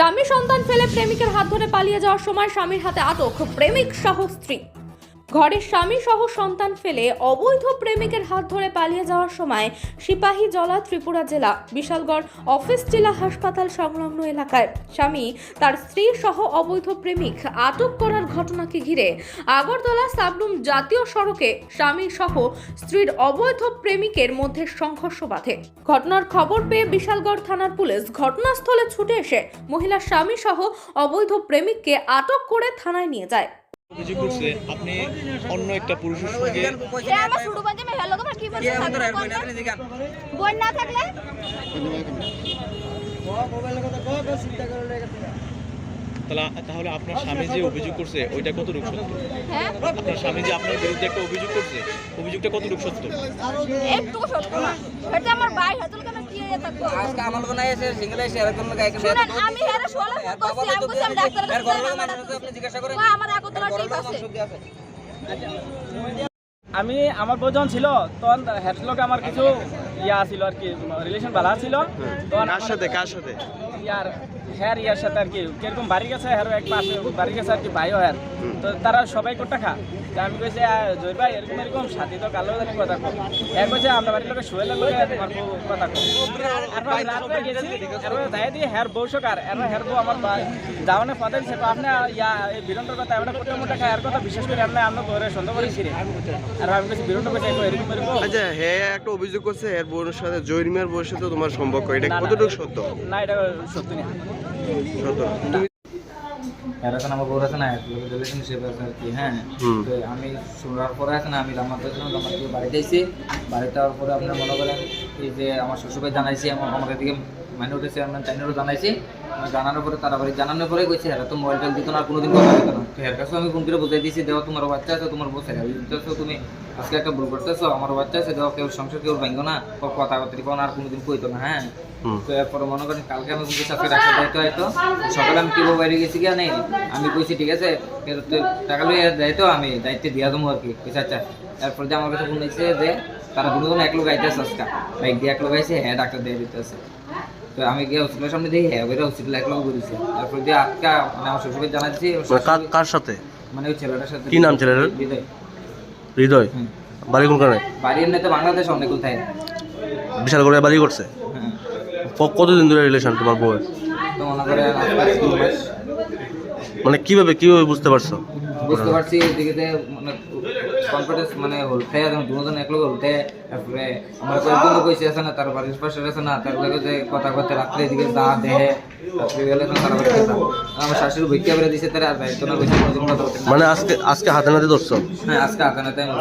স্বামী সন্তান ফেলে প্রেমিকের হাত ধরে পালিয়ে যাওয়ার সময় স্বামীর হাতে আটক প্রেমিক সহ স্ত্রী। ঘরের স্বামী সহ সন্তান ফেলে অবৈধ প্রেমিকের হাত ধরে পালিয়ে যাওয়ার সময় সিপাহী জলা ত্রিপুরা জেলা, বিশালগড় অফিস জেলা হাসপাতাল সংলগ্ন এলাকায় স্বামী তার স্ত্রী সহ অবৈধ প্রেমিক আটক করার ঘটনাকে ঘিরে আগরতলা সাবরুম জাতীয় সড়কে স্বামী সহ স্ত্রীর অবৈধ প্রেমিকের মধ্যে সংঘর্ষ বাধে। ঘটনার খবর পেয়ে বিশালগড় থানার পুলিশ ঘটনাস্থলে ছুটে এসে মহিলার স্বামী সহ অবৈধ প্রেমিককে আটক করে থানায় নিয়ে যায়। অভিযোগ করছে আপনি অন্য একটা পুরুষের সঙ্গে সে আমার ছোট বোন যে মেয়ে হলো তোমার কি বলছে? বোন না থাকলে তাহলে তাহলে আপনার স্বামী যে অভিযোগ করছে ওইটা কতটুকু সত্য? হ্যাঁ? আপনার স্বামী যে আপনার বিরুদ্ধে একটা অভিযোগ করছে অভিযোগটা কতটুকু সত্য? একটু সত্য না। এটা আমার ভাই হাতুল কেন কি হয়ে থাকব আজকে আমার লোক নাই এসে সিঙ্গেল এসে এরকম লোক আইকে শুনেন আমি হেরে সোলা করছি আমি বলছি আমি ডাক্তারের কাছে যাই, আমার মানুষ আপনি জিজ্ঞাসা করেন। আমার আগত তোমার ঠিক আছে। আমি আমার বউ যখন ছিল তখন হেডলকে আমার কিছু ইয়া ছিল আর কি রিলেশন ভালো ছিল। তখন কার সাথে কার সাথে? ইয়ার হ্যার ইয়ার সাথে আর কি। কীরকম বাড়ি গেছে হ্যারও এক পাশে বাড়ি গেছে আর কি ভাইও হ্যার। তো তারা সবাই কোটা খা? তা আমি কইছি জয় ভাই এরকম এরকম সাথী তো কালো জানি কথা কো হ্যাঁ কইছে আমরা বাড়ির লোকে শুয়ে লাগল কথা কো এরপর রাত্রে গেছি এরপর যাই দিয়ে হ্যার বউ সকার এরপর হ্যার বউ আমার পথে দিছে তো আপনি ইয়া এই বিরন্ডর কথা আমরা কোটা মোটা খাই আর কথা বিশেষ করে আমরা আমরা ঘরে সন্দেহ করেছি রে আর আমি কইছি বিরন্ডর কথা এরকম এরকম। আচ্ছা হ্যাঁ একটা অভিযোগ করছে এর বোনের সাথে জৈরিমার বউয়ের সাথে তোমার সম্পর্ক এটা। কতটুকু সত্য? না এটা এখন আমার বউর আছে না রিলেশনশিপ আছে আর কি হ্যাঁ। তো আমি শোনার পরে আছে না আমি রামাতে জন্য আমার থেকে বাড়িতে এসেছি বাড়িতে যাওয়ার পরে আপনার মনে করেন এই যে আমার শ্বশুরভাই জানাইছি আমার আমার এদিকে মাইনে উঠেছে আমার চাইনেরও জানাইছি। জানানোর পরে তারা বাড়ি জানানোর পরে কইছে হ্যাঁ তো মোবাইল দিত না কোনোদিন কথা দিত না। তো কাছে আমি ফোন করে বুঝাই দিয়েছি দেওয়া তোমার বাচ্চা আছে তোমার দিতেছো তুমি? আজকে একটা ভুল করতেছো আমার বাচ্চা আছে দেওয়া কেউ সংসার কেউ ভাঙ্গো না। কথা কথা কোন আর কোনোদিন কইতো না হ্যাঁ? তো এরপরে মনে করেন কালকে আমি কিন্তু রাখতে যাইতে হয়তো সকালে আমি কীভাবে বাইরে গেছি কিনা নেই। আমি কইছি ঠিক আছে টাকা লইয়া যাইতো আমি দায়িত্ব দিয়া দেবো আর কি। কইছে আচ্ছা। এরপর যে আমার কাছে ফোন যে তারা দুজন এক লোক আইতেছে আজকে। বাইক দিয়ে এক লোক আইছে হ্যাঁ ডাক্তার দিয়ে দিতেছে। তো আমি গিয়ে হসপিটালের সামনে দেখি হ্যাঁ ওইটা হসপিটাল একলাও লোক তারপর দিয়ে আটকা মানে আমার শ্বশুরকে জানাচ্ছি মানে কার সাথে? মানে ওই ছেলেটার সাথে। কি নাম ছেলেটার? হৃদয়। হৃদয়? বাড়ি কোন কারণে বাড়ি এমনি তো বাংলাদেশ অনেক কোথায় বিশাল করে বাড়ি করছে? কতদিন ধরে রিলেশন তোমার বউয়ের? তো মনে করে মানে কীভাবে কীভাবে বুঝতে পারছ? বুঝতে পারছি এদিকে মানে কনফিডেন্স মানে হলতে এবং দুজন এক লোক হলতে তারপরে আমার কয়েকজন লোক হয়েছে আছে না তার বাড়ির পাশে আছে না তার লগে যে কথা কথা রাত্রে এদিকে দা দেহে রাত্রে গেলে না তার বাড়িতে আমার শাশুড়ি ভৈক্যা বেড়ে দিছে তারা আর দায়িত্ব না কইছে। মানে আজকে আজকে হাতে নাতে ধরছো? হ্যাঁ আজকে হাতে আমি